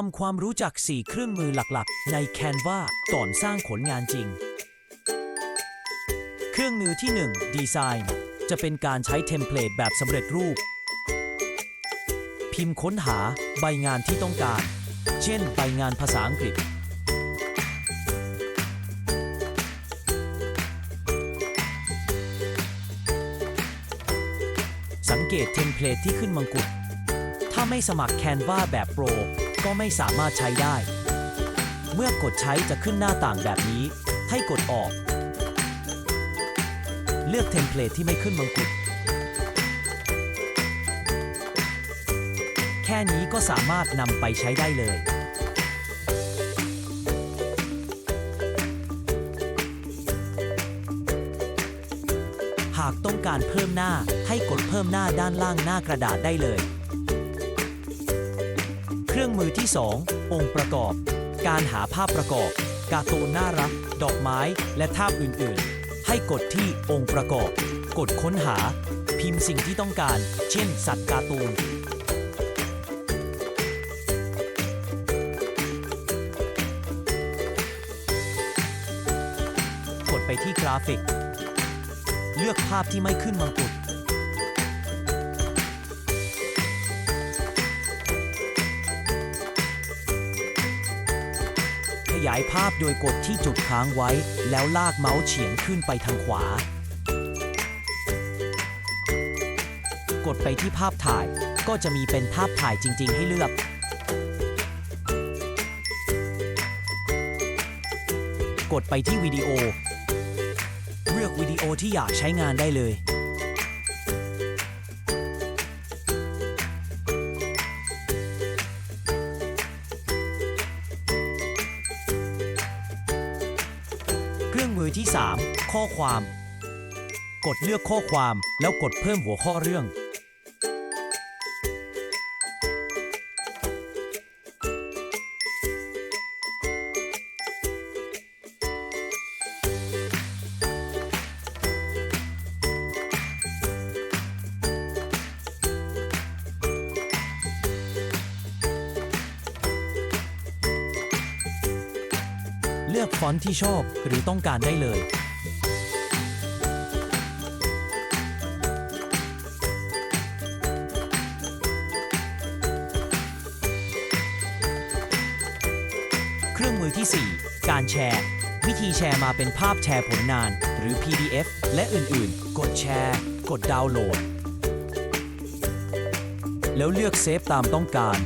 ทำความรู้จัก 4 เครื่องมือหลักๆ ใน Canva ก่อนสร้างผลงานจริง เครื่องมือที่ 1 Design จะเป็นการใช้เทมเพลตแบบสำเร็จรูป พิมพ์ค้นหาใบงานที่ต้องการ เช่น ใบงานภาษาอังกฤษ สังเกตเทมเพลตที่ขึ้นมังกุฎถ้าไม่สมัคร Canva แบบโปร ก็ไม่สามารถใช้ได้ เมื่อกดใช้จะขึ้นหน้าต่างแบบนี้ ให้กดออก เลือกเทมเพลตที่ไม่ขึ้นมังกุฎแค่นี้ก็สามารถนำไปใช้ได้เลยหากต้องการเพิ่มหน้าให้กดเพิ่มหน้าด้านล่างหน้ากระดาษได้เลย รื่องมือที่ 2 องค์ประกอบ การหาภาพประกอบ การ์ตูนน่ารัก ดอกไม้ และภาพอื่นๆ ให้กดที่องค์ประกอบ กดค้นหา พิมพ์สิ่งที่ต้องการ เช่น สัตว์การ์ตูน กดไปที่กราฟิก เลือกภาพที่ไม่ขึ้นมังกุฎ ยายภาพโดยกดที่จุดค้างไว้ แล้วลากเมาส์เฉียงขึ้นไปทางขวา กดไปที่ภาพถ่าย ก็จะมีเป็นภาพถ่ายจริง ๆ ให้เลือก กดไปที่วิดีโอ เลือกวิดีโอที่อยากใช้งานได้เลย รื่องมือที่ 3 ข้อความ กดเลือกข้อความแล้วกดเพิ่มหัวข้อเรื่อง ลือกฟอนต์ที่ชอบหรือต้องการได้เลย เครื่องมือที่ 4 การแชร์ วิธีแชร์มาเป็นภาพแชร์ผลงาน หรือ PDF และอื่นๆ กดแชร์ กดดาวน์โหลด แล้วเลือกเซฟตามต้องการ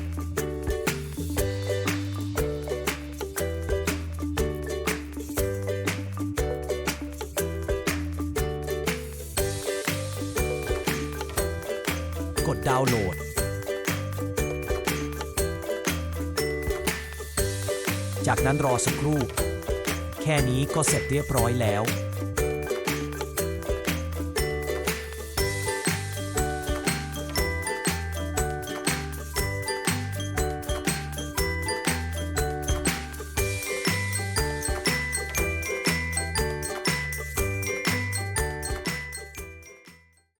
ดดาวน์โหลด จากนั้นรอสักครู่ แค่นี้ก็เสร็จเรียบร้อยแล้ว